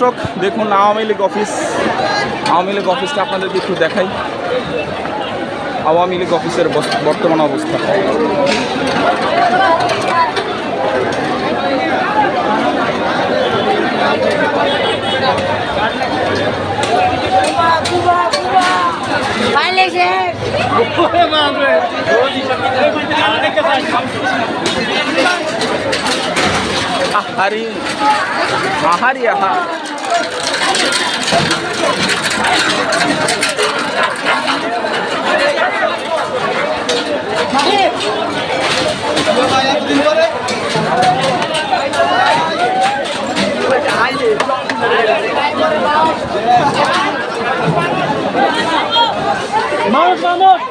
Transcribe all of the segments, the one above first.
দর্শক, দেখুন Awami League office Awami League অফিসটা আপনাদেরকে একটু দেখাই আওয়ামী লীগ অফিসের বর্তমান অবস্থা. আহারি আহারি আহা। তাড়াতাড়ি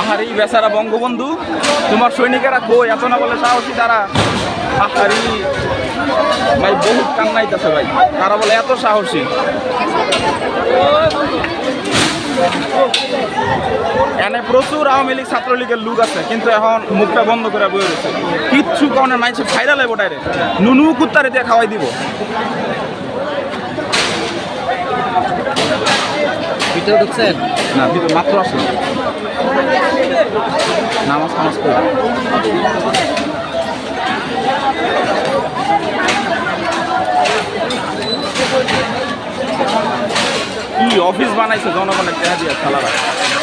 আহারি বেচারা বঙ্গবন্ধু, তোমার সৈনিকেরা কই? এত না বলে সাহসী তারা? আহারি, ভাই, বহুত কান্নাইতেছে ভাই। তারা বলে, এত সাহসী। আওয়ামী লীগ ছাত্রলীগের লোক আছে কিন্তু এখন মুখটা বন্ধ করে বয়ে রয়েছে। কিচ্ছু কারণে মাইছে ভাইরাল হইব ডাইরেক্ট নুনু কুত্তারে দিয়ে খাওয়াই দিব। ভিতরে ঢুকছেন? না ভিতর মাত্র আসলে নামাজ নামাজ করে কি অফিস বানাইছে জনগণের টেহা দিয়ে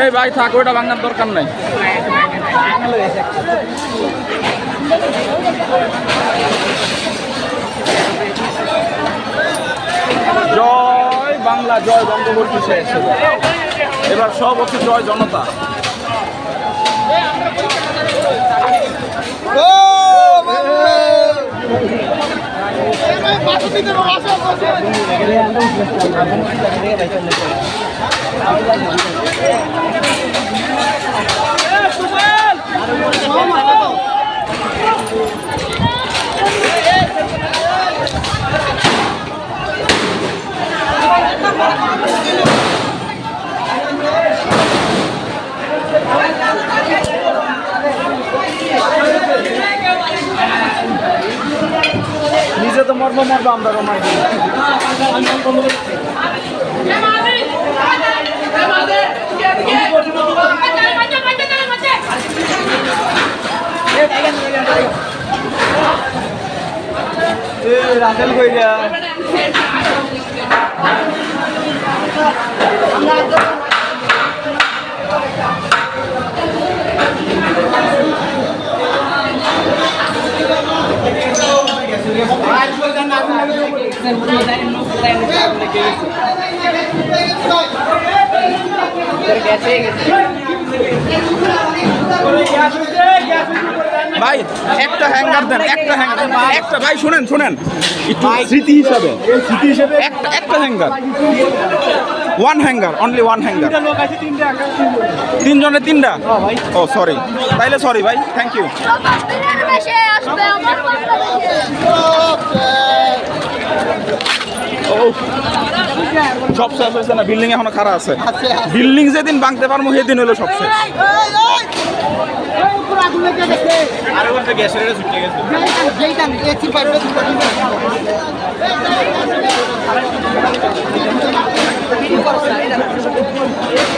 এই ভাই থাক ওটা ভাঙার দরকার নাই। বাংলা জয় বঙ্গবন্ধু শেষ। এবার সব হচ্ছে জয় জনতা। নিজে তো মর্ম মর্ম আমরা রমাই রাতেল কইরা। ভাই একটা হ্যাঙ্গার দেন একটা হ্যাঙ্গার একটা ভাই শুনেন শুনেন। একটু স্মৃতি হিসাবে স্মৃতি হিসাবে একটা একটা hanger one hanger only one hanger তিনজনের তিনটা ও সরি তাইলে সরি ভাই. থ্যাংক ইউ সব শেষ হয়েছে না? বিল্ডিং এখনও খারাপ আছে। বিল্ডিং যেদিন বাঁকতে পারব সেদিন হলো সব শেষ। Ich bin nicht so gut.